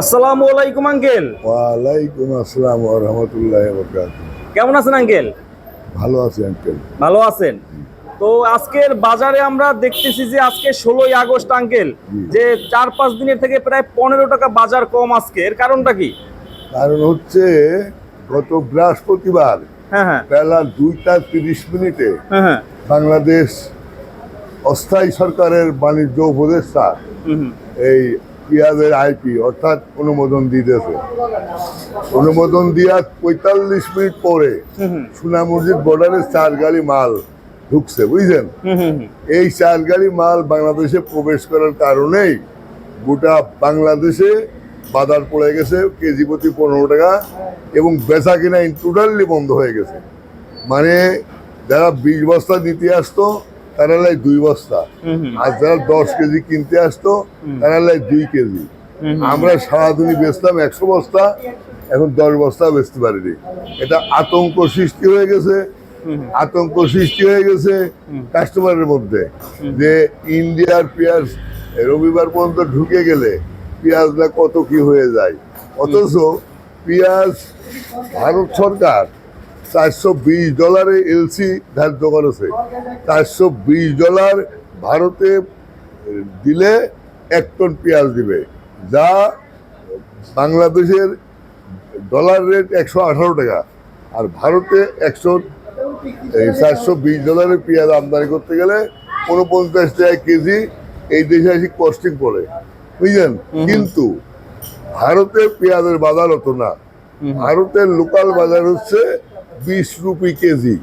আসসালামু আলাইকুম আঙ্কেল। ওয়ালাইকুম আসসালাম ওয়া রাহমাতুল্লাহি ওয়া বারাকাতুহু। কেমন আছেন আঙ্কেল? ভালো আছি আঙ্কেল। ভালো আছেন? তো আজকের বাজারে আমরা দেখতেছি যে আজকে ষোলোই আগস্ট আঙ্কেল যে চার পাঁচ দিনের থেকে প্রায় পনেরো টাকা বাজার কম আজকে। এর কারণটা কি? কারণ হচ্ছে গত বৃহস্পতিবার হ্যাঁ হ্যাঁ। বেলা দুইটা তিরিশ মিনিটে হ্যাঁ হ্যাঁ। বাংলাদেশ অস্থায়ী সরকারের বাণিজ্য উপদেষ্টা। এই পেঁয়াজের আইপি অর্থাৎ অনুমোদন দিতেছে অনুমোদন দেওয়ার পঁয়তাল্লিশ মিনিট পরে। সুনামসজিদ বর্ডারে চার গাড়ি মাল ঢুকছে বুঝছেন। এই চার গাড়ি মাল বাংলাদেশে প্রবেশ করার কারণেই গোটা বাংলাদেশে বাজার পড়ে গেছে কেজি প্রতি পনেরো টাকা এবং বেচা কিনা টোটালি বন্ধ হয়ে গেছে মানে যারা বিশ বস্তা নিতে আসতো তারা লাই দুই বস্তা। আর যারা দশ কেজি কিনতে আসতো তারা লাই দুই কেজি। আমরা সারাদিনই বেচতাম একশো বস্তা এখন দশ বস্তা বেচতে পারিনি। এটা আতঙ্ক সৃষ্টি হয়ে গেছে। আতঙ্ক সৃষ্টি হয়ে গেছে কাস্টমারের মধ্যে। যে ইন্ডিয়ার পেঁয়াজ রবিবার পর্যন্ত ঢুকে গেলে পেঁয়াজটা কত কি হয়ে যায়? অথচ পেঁয়াজ ভারত সরকার চারশো বিশ ডলারে এলসি ধার্য করেছে চারশো বিশ ডলার ভারতে দিলে এক টন পেঁয়াজ দিবে যা বাংলাদেশের ডলার রেট একশো আঠারো টাকা আর ভারতে একশো এই চারশো বিশ ডলারের পেঁয়াজ আমদানি করতে গেলে উনপঞ্চাশ টাকা কেজি এই দেশে আসি কস্টিং পড়ে। বুঝলেন? কিন্তু ভারতের পেঁয়াজের বাজার হতো না। ভারতের লোকাল বাজার হচ্ছে বিশ রুপি কেজি।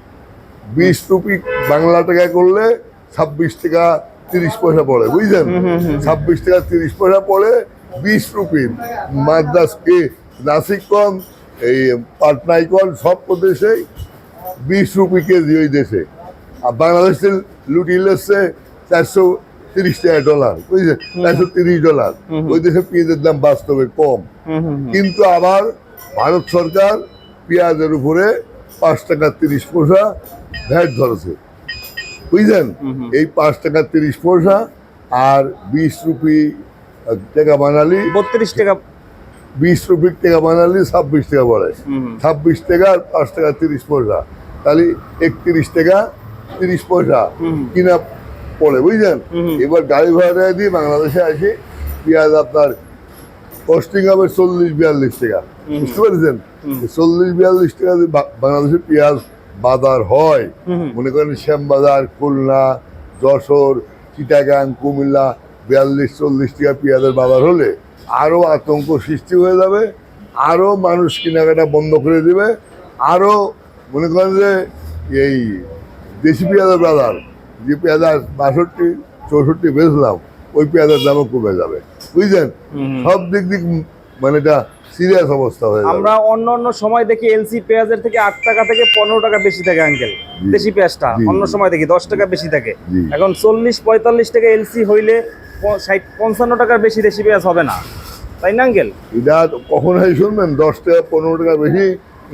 বিশ রুপি বাংলা টাকায় করলে ছাব্বিশ টাকা তিরিশ পয়সা পড়ে বুঝলেন? ছাব্বিশ টাকা তিরিশ পয়সা পড়ে বিশ রুপি মাদ্রাস কে নাসিক কম এই পাটনাই কম সব প্রদেশেই বিশ রুপি কেজি ওই দেশে। আর বাংলাদেশের লুটি লেসছে চারশো তিরিশ টাকা ডলার বুঝলেন? চারশো তিরিশ ডলার। ওই দেশে পেঁয়াজের দাম বাস্তবে কম। কিন্তু আবার ভারত সরকার পেঁয়াজের উপরে পাঁচ টাকা তিরিশ পয়সা ভ্যাট ধরেছে। বুঝলেন? এই পাঁচ টাকা তিরিশ পয়সা আর বিশ রুপি টাকা বানালি বত্রিশ টাকা। বিশ রুপির টাকা বানালি ছাব্বিশ টাকা পড়ে। ছাব্বিশ টাকা আর পাঁচ টাকা তিরিশ পয়সা। তাহলে একত্রিশ টাকা তিরিশ পয়সা কিনা পড়ে বুঝলেন? এবার গাড়ি ভাড়া দিয়ে বাংলাদেশে আসি পেঁয়াজ আপনার কস্টিং হবে চল্লিশ বিয়াল্লিশ টাকা। বুঝতে পেরেছেন? চল্লিশ বিয়াল্লিশ টাকা যদি বা- বাংলাদেশে পেঁয়াজ বাজার হয় মনে করেন শ্যামবাজার খুলনা যশোর চিটাগাং কুমিল্লা বিয়াল্লিশ চল্লিশ টাকা পেঁয়াজের বাজার হলে আরও আতঙ্ক সৃষ্টি হয়ে যাবে আরও মানুষ কেনাকাটা বন্ধ করে দেবে আরও মনে করেন যে এই দেশি পেঁয়াজের বাজার যে পেঁয়াজ বাষট্টি চৌষট্টি বেচলাম ওই পেঁয়াজের দামও কমে যাবে। বুঝলেন? সব দিক দিক মানে এটা সিরিয়াস অবস্থা হয়ে আমরা অন্য অন্য সময় দেখি এলসি পেঁয়াজের থেকে আট টাকা থেকে পনেরো টাকা বেশি থাকে আঙ্কেল দেশি পেঁয়াজটা। অন্য সময় দেখি দশ টাকা বেশি থাকে। এখন চল্লিশ পঁয়তাল্লিশ টাকা এলসি হইলে ষাট পঞ্চান্ন টাকার বেশি দেশি পেঁয়াজ হবে না। তাই না আঙ্কেল এটা কখনোই শুনবেন দশ টাকা পনেরো টাকা বেশি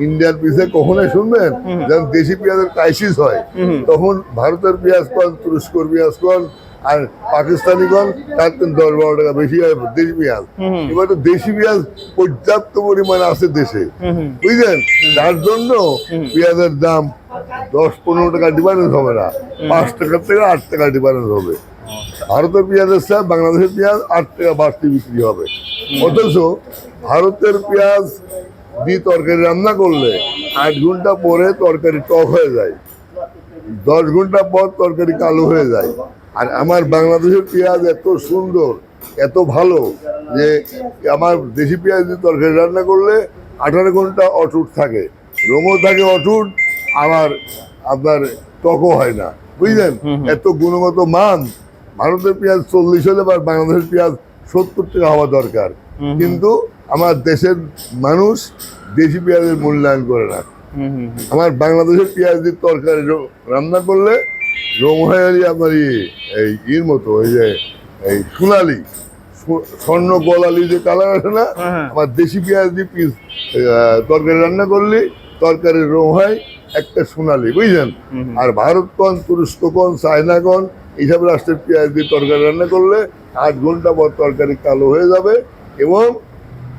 ইন্ডিয়ার পিসে কখনোই শুনবেন যখন দেশি পেঁয়াজের ক্রাইসিস হয় তখন ভারতের পেঁয়াজ কন তুরস্কর পেঁয়াজ কন আর পাকিস্তানি কন তার দশ বারো টাকা বেশি হয় দেশি পেঁয়াজ। এবার তো দেশি পেঁয়াজ পর্যাপ্ত পরিমাণে আছে দেশে। বুঝলেন? তার জন্য পেঁয়াজের দাম দশ পনেরো টাকা ডিফারেন্স হবে না। পাঁচ টাকার থেকে আট টাকা ডিফারেন্স হবে। ভারতের পেঁয়াজের সাথে বাংলাদেশের পেঁয়াজ আট টাকা বাড়তি বিক্রি হবে। অথচ ভারতের পেঁয়াজ দিয়ে তরকারি রান্না করলে আট ঘণ্টা পরে তরকারি টক হয়ে যায়। দশ ঘণ্টা পর তরকারি কালো হয়ে যায়। আর আমার বাংলাদেশের পেঁয়াজ এত সুন্দর এত ভালো যে আমার দেশি পেঁয়াজ দিয়ে তরকারি রান্না করলে আঠারো ঘণ্টা অটুট থাকে। রঙও থাকে অটুট আবার আপনার টকও হয় না। বুঝলেন? এত গুণগত মান। ভারতের পেঁয়াজ চল্লিশ হলে বা বাংলাদেশের পেঁয়াজ সত্তর টাকা হওয়া দরকার। কিন্তু আমার দেশের মানুষ দেশি পেঁয়াজের মূল্যায়ন করে না। আমার বাংলাদেশের পেঁয়াজ দিয়ে তরকারি রান্না করলে রং হয়ে গেলে আপনার এই ইর মতো ওই যে এই সোনালি স্বর্ণ গলালি যে কালার আছে না হ্যাঁ। আমার দেশি পেঁয়াজ দিয়ে পিস তরকারি রান্না করলে তরকারির রং হয় একটা সোনালি বুঝলেন? আর ভারত কন তুরস্ক কন চায়না কন এইসব রাষ্ট্রের পেঁয়াজ দিয়ে তরকারি রান্না করলে আট ঘণ্টা পর তরকারি কালো হয়ে যাবে এবং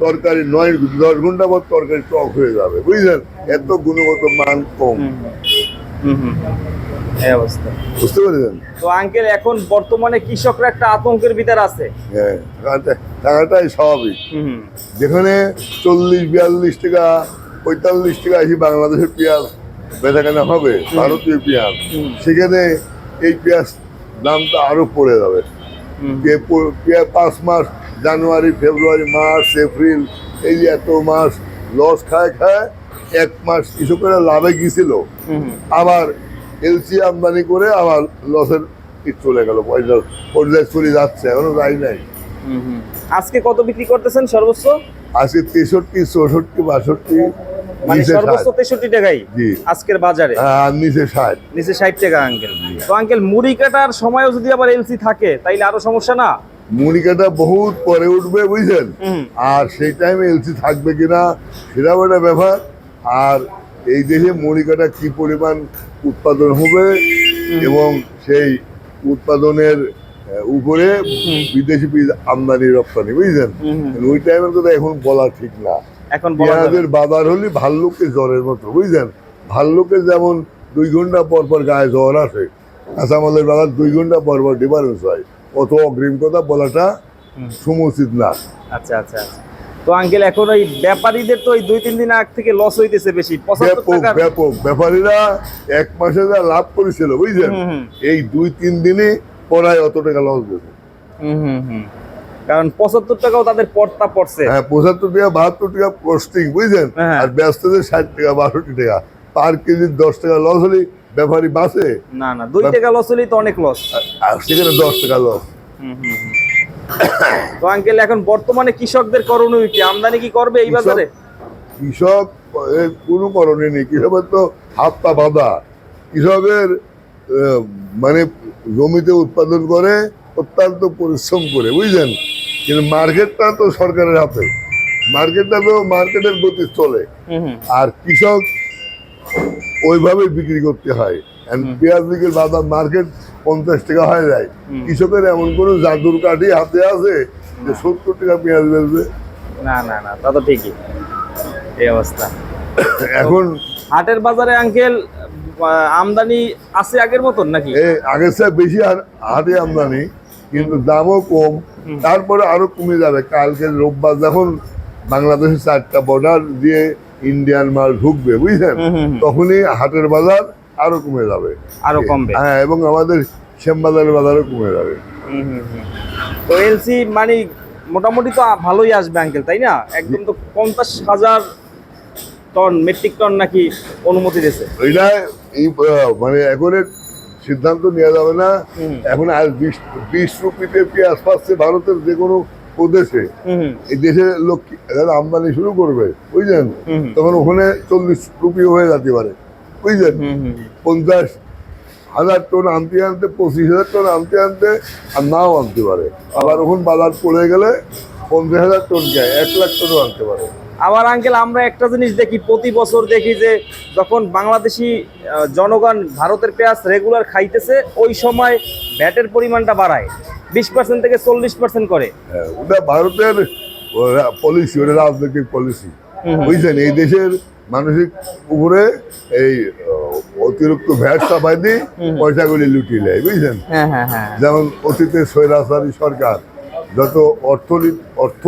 তরকারি নয় দশ ঘণ্টা পর তরকারি টক হয়ে যাবে বুঝলেন? এত গুণগত মান কম। এই অবস্থা। বুঝতে পেরেছেন? তো আঙ্কেল এখন বর্তমানে কৃষকরা একটা আতঙ্কের ভিতর আছে। হ্যাঁ টাকাটাই স্বাভাবিক। যেখানে চল্লিশ বিয়াল্লিশ টাকা পঁয়তাল্লিশ টাকা এসে বাংলাদেশের পেঁয়াজ বেচা কেনা হবে ভারতীয় পেঁয়াজ। সেখানে এই পেঁয়াজ দামটা আরও পড়ে যাবে। যে পাঁচ মাস জানুয়ারি ফেব্রুয়ারি মার্চ এপ্রিল এই যে এত মাস লস খায় খায় এক মাস কৃষকেরা লাভে গিয়েছিল। আবার এলসি আমদানি করে আবার লসের চলে গেল পয়সা পর্যায়ে চলে যাচ্ছে এখনও যাই নাই। আজকে কত বিক্রি করতেছেন সর্বোচ্চ? আজকে তেষট্টি চৌষট্টি বাষট্টি মানে সর্বোচ্চ তেষট্টি টাকাই। আজকের বাজারে? হ্যাঁ, নিচে ষাট। নিচে ষাট টাকা আঙ্কেল তো আঙ্কেল মুড়ি কাটার সময়ও যদি আবার এলসি থাকে তাইলে আরও সমস্যা না? বহুত পরে উঠবে বুঝছেন? হুম। আর সেই টাইমে এলসি থাকবে কিনা সেটাও একটা ব্যাপার। আর এই দেশে মুড়িকাটা কি পরিমাণ উৎপাদন হবে এবং সেই উৎপাদনের উপরে বিদেশি আমদানি রপ্তানি বুঝছেন হুম, হুম। ওই টাইমের কথা এখন বলা ঠিক না। এখন পেঁয়াজের হলে ভাল্লুকের জ্বরের মতো বুঝছেন ভাল্লুকের যেমন দুই ঘণ্টা পর পর গায়ে জ্বর আসে কাঁচামালের বাজার দুই ঘণ্টা পর পর ডিফারেন্স হয়। অত অগ্রিম কথা বলাটা। সমুচিত না। আচ্ছা আচ্ছা আচ্ছা। তো আঙ্কেল এখন ওই ব্যাপারীদের তো ওই দুই তিন দিন আগ থেকে লস হইতেছে বেশি ব্যাপক ব্যাপক। ব্যাপারীরা এক মাসে যা লাভ করেছিল বুঝছেন? হুম, হুম। এই দুই তিন দিনে পড়ায় অত টাকা লস গেছে হুম হুম হুম। কারণ পঁচাত্তর টাকাও তাদের পড়তা পড়ছে। হ্যাঁ পঁচাত্তর টাকা বাহাত্তর টাকা পোস্টিং বুঝছেন? হ্যাঁ। আর ব্যস্তদের ষাট টাকা বাষট্টি টাকা। পার কেজি দশ টাকা লস হলে ব্যাপারী বাঁচে? না না দুই টাকা লস হলেই তো অনেক লস আর সেখানে দশ টাকা লস তো আঙ্কেল এখন বর্তমানে কৃষকদের করণীয় কি? আমদানি কি করবে এই বাজারে? কৃষক কোনো করণে নেই। কৃষকের তো হাত পা বাঁধা। কৃষকের মানে জমিতে উৎপাদন করে অত্যন্ত পরিশ্রম করে বুঝলেন? কিন্তু মার্কেটটা তো সরকারের হাতে। মার্কেটটা তো মার্কেটের গতি চলে আর কৃষক ওইভাবে বিক্রি করতে হয়। পেঁয়াজ বিক্রির বাজার মার্কেট পঞ্চাশ টাকা হয়ে যায়। কৃষকের এমন কোনো জাদুর কাঠি হাতে আছে যে সত্তর টাকা পেঁয়াজ বেচবে? না না না তা তো ঠিকই। এই অবস্থা। এখন হাটের বাজারে আঙ্কেল আমদানি আছে আগের মতন নাকি? আগের চেয়ে বেশি হাটে আমদানি কিন্তু দামও কম। তারপরে আরও কমে যাবে। কালকে রোববার যখন বাংলাদেশের চারটা বর্ডার দিয়ে ইন্ডিয়ান মাল ঢুকবে বুঝলেন। তখনই হাটের বাজার আরও কমে যাবে। আরও কমবে। হ্যাঁ এবং আমাদের শ্যামবাজারের বাজারও কমে যাবে। তো এলসি মানে মোটামুটি তো ভালোই আসবে আঙ্কেল তাই না? একদম তো পঞ্চাশ হাজার টন মেট্রিক টন নাকি অনুমতি দিয়েছে। এটা এই মানে এখন সিদ্ধান্ত নেওয়া যাবে না। এখন আর বিশ বিশ রুপিতে পেঁয়াজ পাচ্ছে ভারতের যে কোনো প্রদেশে। এই দেশের লোক আমদানি শুরু করবে বুঝলেন। তখন ওখানে চল্লিশ রুপি হয়ে যেতে পারে। বুঝলেন? পঞ্চাশ হাজার টন আনতে আনতে পঁচিশ হাজার টন আনতে আনতে আর নাও আনতে পারে। আবার ওখানে বাজার পড়ে গেলে পঞ্চাশ হাজার টন যায় এক লাখ টনও আনতে পারে। আবার আঙ্কেল আমরা একটা জিনিস দেখি প্রতি বছর দেখি যে যখন বাংলাদেশি জনগণ ভারতের পেঁয়াজ রেগুলার খাইতেছে ওই সময় ভ্যাটের পরিমাণটা বাড়ায়। বিশ পার্সেন্ট থেকে চল্লিশ পার্সেন্ট করে। হ্যাঁ, ওটা ভারতের পলিসি ওটা রাজনৈতিক পলিসি। বুঝছেন এই দেশের মানসিক উপরে এই অতিরিক্ত ভ্যাট চাপাই দিয়ে পয়সাগুলি লুটিয়ে নেয় বুঝছেন হ্যাঁ হ্যাঁ হ্যাঁ। যেমন অতীতে স্বৈরাচারী সরকার যত অর্থনীতি অর্থ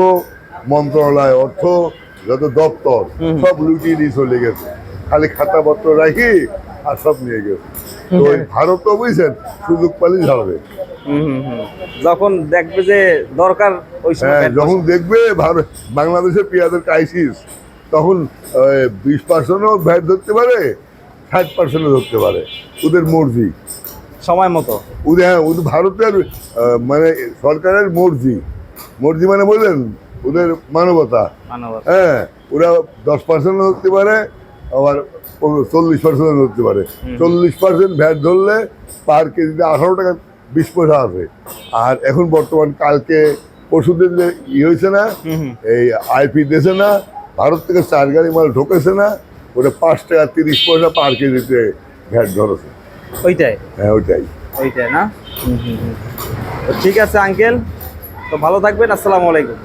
মন্ত্রণালয় অর্থ যত দপ্তর সব লুটিয়ে দিয়ে চলে গেছে। খালি খাতাপত্র রাখি আর সব নিয়ে গেছে। তো ওই ভারত তো বুঝছেন সুযোগ পালি ঝাড়বে। যখন দেখবে যে দরকার যখন দেখবে ভারত বাংলাদেশের পেঁয়াজের ক্রাইসিস তখন বিশ পার্সেন্টও ভ্যাট ধরতে পারে ষাট পার্সেন্টও ধরতে পারে ওদের মর্জি। সময় মতো। ওদের হ্যাঁ ওদের ভারতের মানে সরকারের মর্জি। মর্জি মানে বললেন ওদের মানবতা। হ্যাঁ ওরা দশ পার্সেন্ট ধরতে পারে আবার চল্লিশ পার্সেন্ট ধরতে পারে। চল্লিশ পার্সেন্ট ভ্যাট ধরলে পার কেজিতে আঠারো টাকা বিশ পয়সা আছে আর এখন বর্তমান কালকে পশুদের যে ই হয়েছে না এই আইপি দিয়েছে না ভারত থেকে চার গাড়ি মাল ঢোকেছে না ওটা পাঁচ টাকা তিরিশ পয়সা পার কেজিতে ভ্যাট ধরেছে। ওইটাই? হ্যাঁ ওইটাই। ওইটাই না? ঠিক আছে আঙ্কেল তো ভালো থাকবেন আসসালামু আলাইকুম।